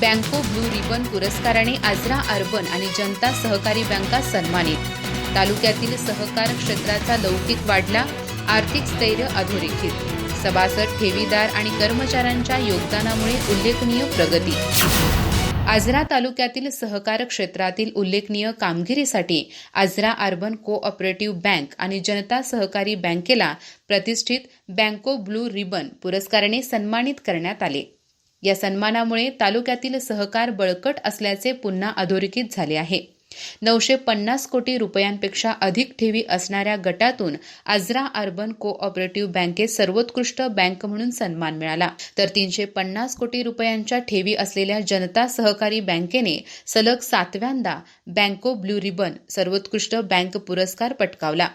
बँको blue ribbon पुरस्काराने Ajara urban आणि जनता सहकारी बँका सन्मानित. तालुक्यातील सहकार क्षेत्राचा लौकिक वाढला आर्थिक स्थैर्य अधोरेखित. सभासद ठेवीदार आणि कर्मचाऱ्यांच्या योगदानामुळे उल्लेखनीय प्रगती. आजरा तालुक्यातील सहकार क्षेत्रातील उल्लेखनीय कामगिरीसाठी आजरा अर्बन कोऑपरेटिव्ह बँक आणि जनता सहकारी बँकेला प्रतिष्ठित बँको ब्लू रिबन पुरस्काराने सन्मानित करण्यात आले. या सन्मानामुळे तालुक्यातील सहकार बळकट असल्याचे पुन्हा अधोरेखित झाले आहे. नऊशे पन्नास कोटी रुपयांपेक्षा अधिक ठेवी असणाऱ्या गटातून आजरा अर्बन कोऑपरेटिव्ह बँकेत सर्वोत्कृष्ट बँक म्हणून सन्मान मिळाला. तर तीनशे पन्नास कोटी रुपयांच्या ठेवी असलेल्या जनता सहकारी बँकेने सलग सातव्यांदा बँको ब्ल्यू रिबन सर्वोत्कृष्ट बँक पुरस्कार पटकावला.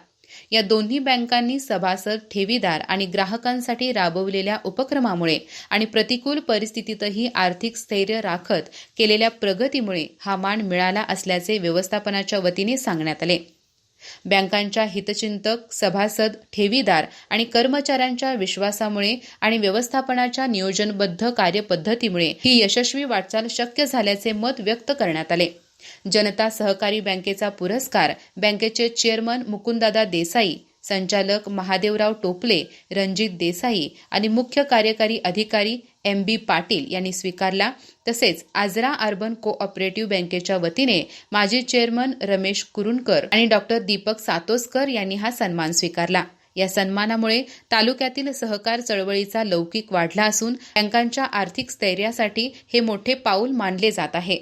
या दोन्ही बँकांनी सभासद ठेवीदार आणि ग्राहकांसाठी राबवलेल्या उपक्रमामुळे आणि प्रतिकूल परिस्थितीतही आर्थिक स्थैर्य राखत केलेल्या प्रगतीमुळे हा मान मिळाला असल्याचे व्यवस्थापनाच्या वतीने सांगण्यात आले. बँकांच्या हितचिंतक सभासद ठेवीदार आणि कर्मचाऱ्यांच्या विश्वासामुळे आणि व्यवस्थापनाच्या नियोजनबद्ध कार्यपद्धतीमुळे ही यशस्वी वाटचाल शक्य झाल्याचे मत व्यक्त करण्यात आले. जनता सहकारी बँकेचा पुरस्कार बँकेचे चेअरमन मुकुंदादा देसाई संचालक महादेवराव टोपले रणजित देसाई आणि मुख्य कार्यकारी अधिकारी एम बी पाटील यांनी स्वीकारला. तसेच आजरा अर्बन कोऑपरेटिव्ह बँकेच्या वतीने माजी चेअरमन रमेश कुरुणकर आणि डॉक्टर दीपक सातोसकर यांनी हा सन्मान स्वीकारला. या सन्मानामुळे तालुक्यातील सहकार चळवळीचा लौकिक वाढला असून बँकांच्या आर्थिक स्थैर्यासाठी हे मोठे पाऊल मानले जात आहे.